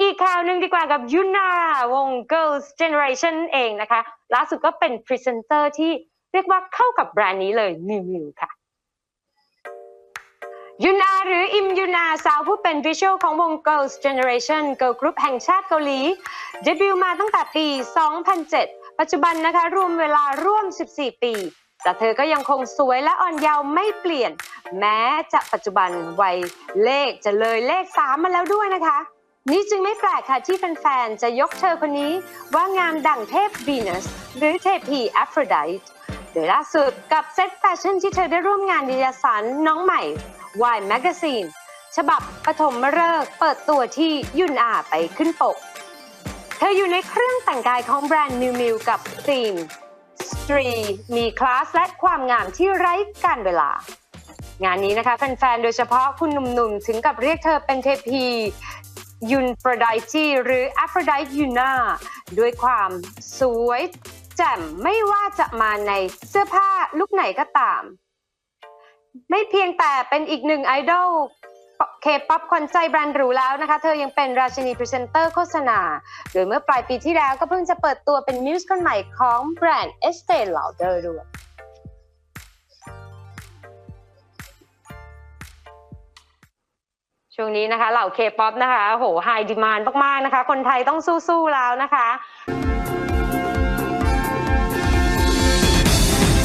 อีกข่าวหนึ่งดีกว่ากับยุนาวง Girls Generation เองนะคะ ล่าสุดก็เป็นพรีเซนเตอร์ที่เรียกว่าเข้ากับแบรนด์นี้เลยมิวมิวค่ะยุนาหรืออิมยุนาสาวผู้เป็นวิชวลของวง Girls Generation Girl Group แห่งชาติเกาหลีเดบิวต์มาตั้งแต่ปี 2007 ปัจจุบันนะคะ รวมเวลาร่วม 14 ปี แต่เธอก็ยังคงสวยและอ่อนเยาว์ไม่เปลี่ยน แม้จะปัจจุบันวัยเลขจะเลยเลข 3 มาแล้วด้วยนะคะ นี่จึงไม่แปลกค่ะที่แฟนๆ จะยกเธอคนนี้ว่างามดั่งเทพวีนัส หรือเทพีแอฟโรไดต์โดยล่าสุดกับเซตแฟชั่นที่เธอได้ร่วมงานนิตยสารน้องใหม่ Y Magazine ฉบับปฐมฤกษ์เปิดตัวที่ยุนอาไปขึ้นปก เธออยู่ในเครื่องแต่งกายของแบรนด์มิวมิวกับธีมสตรีมีคลาสและความงามที่ไร้การเวลา งานนี้นะคะแฟนๆ โดยเฉพาะคุณหนุ่มๆ ถึงกับเรียกเธอเป็นเทพี ยุนโฟรไดทีหรือแอฟรไดตยูนาด้วยความสวยแจ่มไม่ว่าจะมาในเสื้อผ้าลุกไหนก็ตาม ไม่เพียงแต่เป็นอีกหนึ่งไอดอลเคป๊อปคนใจแบรนด์หรูแล้วนะคะ เธอยังเป็นราชินีพรีเซนเตอร์โฆษณา โดยเมื่อปลายปีที่แล้วก็เพิ่งจะเปิดตัวเป็นมิวส์คนใหม่ของแบรนด์ Estee Lauder ด้วย ช่วงนี้นะคะเหล่าเคป๊อปนะคะโหไฮดีมานมากๆนะคะ คนไทยต้องสู้ๆแล้วนะคะ